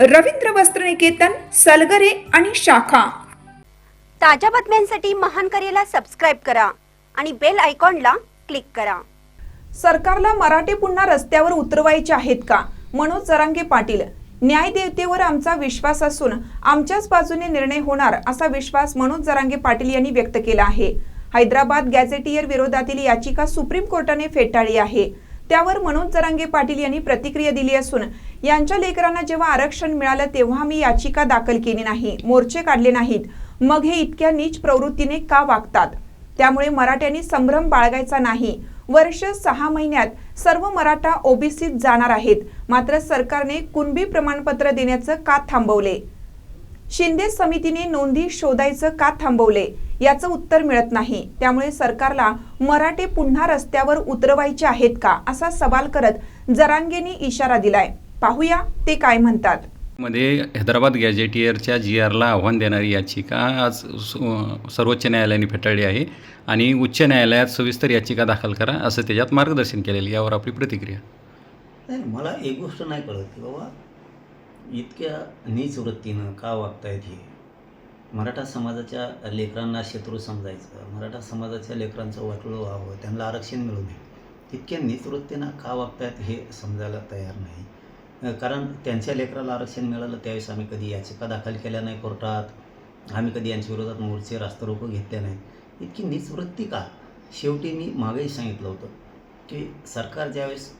रवींद्र वस्त्रनिकेतन सलगरे आणि शाखा. ताज्या बातम्यांसाठी महान करेला सबस्क्राईब करा आणि बेल आयकॉनला क्लिक करा. सरकारला मराठे पुन्हा रस्त्यावर उतरवायचे आहेत का? मनोज जरांगे पाटील न्यायदेवतेवर आमचा विश्वास असून आमच्याच बाजूने निर्णय होणार असा विश्वास मनोज जरांगे पाटील यांनी व्यक्त केला आहे. हैदराबाद गॅझेटियर विरोधातील याचिका सुप्रीम कोर्टाने फेटाळली आहे. त्यावर मनोज जरांगे पाटील यांनी प्रतिक्रिया दिली असून यांच्या लेकरांना जेव्हा आरक्षण मिळालं तेव्हा मी याचिका दाखल केली नाही मोर्चे काढले नाहीत. मग हे इतक्या नीच प्रवृत्तीने का वागतात? त्यामुळे मराठ्यांनी संभ्रम बाळगायचा नाही. वर्ष सहा महिन्यात सर्व मराठा ओबीसीत जाणार आहेत. मात्र सरकारने कुणबी प्रमाणपत्र देण्याचं का थांबवले? शिंदे समितीने नोंदी शोधायचं का थांबवले? याचं उत्तर मिळत नाही. त्यामुळे सरकारला मराठे पुन्हा रस्त्यावर उतरवायचे आहेत का असा सवाल करत जरांगेनी इशारा दिलाय. पाहूया ते काय म्हणतात. मध्ये हैदराबाद गॅजेटियरच्या जी आरला आव्हान देणारी याचिका आज सर्वोच्च न्यायालयाने फेटाळली आहे आणि उच्च न्यायालयात सविस्तर याचिका दाखल करा असं त्याच्यात मार्गदर्शन केलेलं यावर आपली प्रतिक्रिया. नाही मला एक गोष्ट नाही कळत की बाबा इतक्या नीच वृत्तीनं का वागतायत हे? मराठा समाजाच्या लेकरांना शत्रू समजायचं मराठा समाजाच्या लेकरांचं वाटलं व्हावं त्यांना आरक्षण मिळू नये तितक्या नीच का वागतायत हे समजायला तयार नाही. कारण त्यांच्या लेकराला आरक्षण मिळालं त्यावेळेस आम्ही कधी याचिका दाखल केल्या नाही कोर्टात आम्ही कधी यांच्या विरोधात मोर्चे रास्तारोको घेतले नाही. इतकी निचवृत्ती का? शेवटी मी मागेही सांगितलं होतं की सरकार ज्यावेळेस